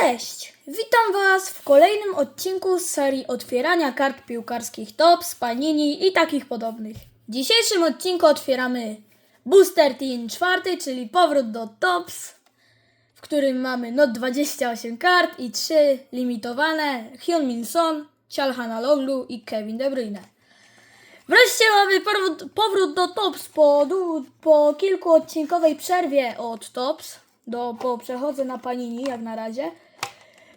Cześć! Witam Was w kolejnym odcinku z serii otwierania kart piłkarskich Tops, Panini i takich podobnych. W dzisiejszym odcinku otwieramy Booster Team 4, czyli powrót do Tops, w którym mamy no 28 kart i 3 limitowane Hyun Min Son, Longlu i Kevin De Bruyne. Wreszcie mamy powrót, powrót do Tops po, po kilkuodcinkowej przerwie od Tops. Do, po przechodzę na Panini jak na razie.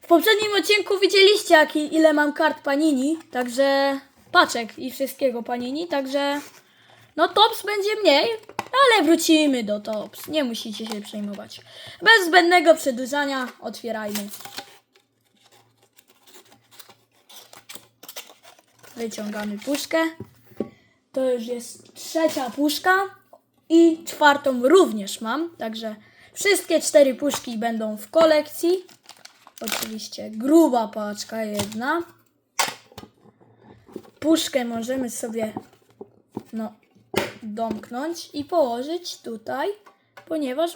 W poprzednim odcinku widzieliście jak, ile mam kart Panini, także paczek i wszystkiego Panini, także no Tops będzie mniej, ale wrócimy do Tops. Nie musicie się przejmować. Bez zbędnego przedłużania otwierajmy. Wyciągamy puszkę. To już jest trzecia puszka i czwartą również mam, także wszystkie cztery puszki będą w kolekcji. Oczywiście gruba paczka jedna. Puszkę możemy sobie no, domknąć i położyć tutaj, ponieważ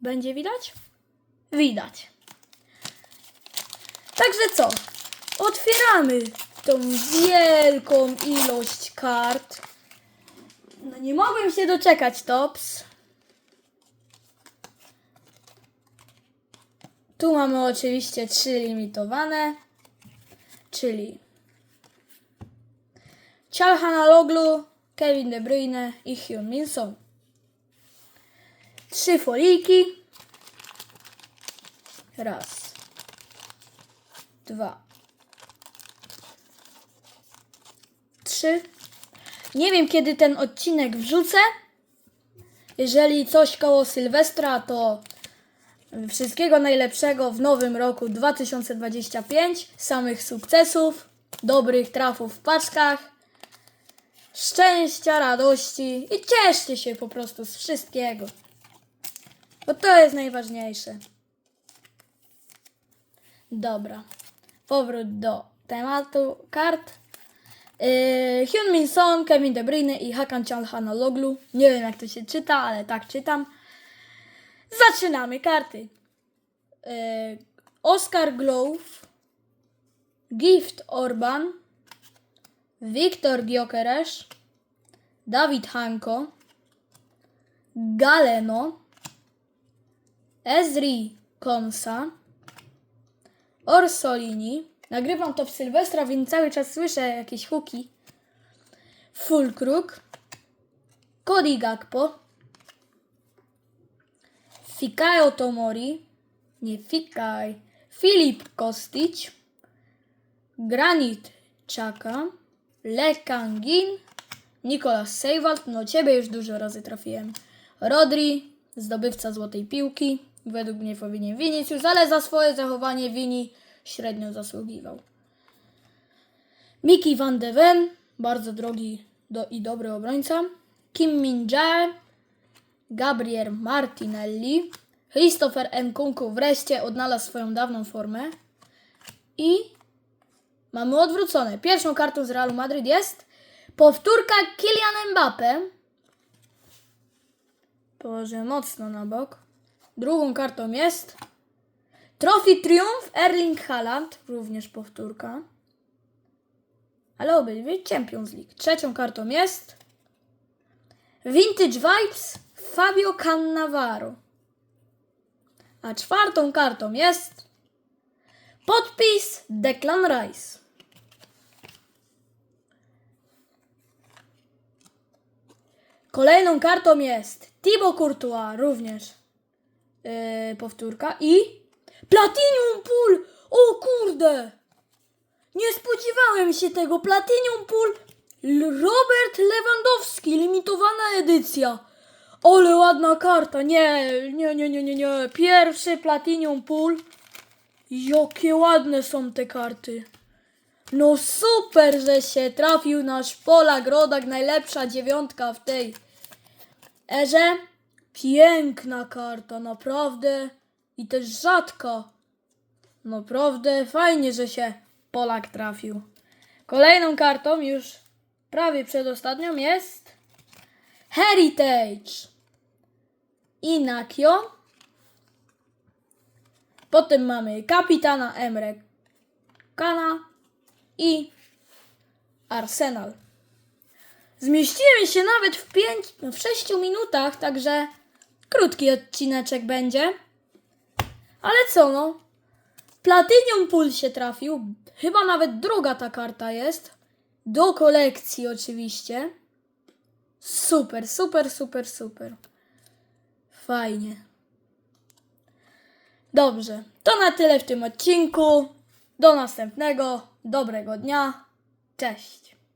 będzie widać? Widać. Także co? Otwieramy tą wielką ilość kart. No nie mogłem się doczekać, Tops. Tu mamy oczywiście trzy limitowane, czyli Chalhanaloglu, Kevin De Bruyne i Hyun Son. Trzy foliki. Raz. Dwa. Trzy. Nie wiem kiedy ten odcinek wrzucę. Jeżeli coś koło Sylwestra, to Wszystkiego najlepszego w nowym roku 2025. Samych sukcesów, dobrych trafów w paczkach, szczęścia, radości i cieszcie się po prostu z wszystkiego. Bo to jest najważniejsze. Dobra. Powrót do tematu kart. Yy, Hyun Min Son, Kevin De Bruyne i Hakan Çalhanoğlu. Nie wiem jak to się czyta, ale tak czytam. Zaczynamy karty. E, Oscar Glove, Gift Orban, Wiktor Gyokeres, Dawid Hanko, Galeno, Ezri Konsa, Orsolini. Nagrywam to w Sylwestra, więc cały czas słyszę jakieś huki. Fulkruk, Cody Gakpo, Fikayo Tomori, nie Fikaj, Filip Kostić, Granit Czaka, Lekangin, Nikolas Sejwald, no ciebie już dużo razy trafiłem, Rodri, zdobywca złotej piłki, według mnie powinien Vinicius, ale za swoje zachowanie Vini średnio zasługiwał. Miki van de Ven, bardzo drogi do, i dobry obrońca, Kim Min Jae, Gabriel Martinelli. Christopher Nkunku wreszcie odnalazł swoją dawną formę. I mamy odwrócone. Pierwszą kartą z Realu Madryt jest powtórka Kylian Mbappe. Położę mocno na bok. Drugą kartą jest Trophy Triumph Erling Haaland. Również powtórka. Ale obydwie Champions League. Trzecią kartą jest Vintage Vibes Fabio Cannavaro. A czwartą kartą jest podpis Declan Rice. Kolejną kartą jest Thibaut Courtois, również yy, powtórka i Platinum Pool! O kurde! Nie spodziewałem się tego. Platinum Pool Robert Lewandowski, limitowana edycja. Ale ładna karta. Nie, nie, nie, nie, nie, nie. Pierwszy Platinum Pool. Jakie ładne są te karty. No super, że się trafił nasz Polak Rodak, najlepsza dziewiątka w tej erze. Piękna karta, naprawdę. I też rzadka. Naprawdę fajnie, że się Polak trafił. Kolejną kartą, już prawie przedostatnią, jest Heritage. Inakio. Potem mamy kapitana Emre Kana i Arsenal. Zmieściłem się nawet w, pięć, w 6 minutach, także krótki odcineczek będzie. Ale co no? Platynium Pool się trafił. Chyba nawet druga ta karta jest. Do kolekcji oczywiście. Super, super, super, super. Fajnie. Dobrze, to na tyle w tym odcinku. Do następnego. Dobrego dnia. Cześć.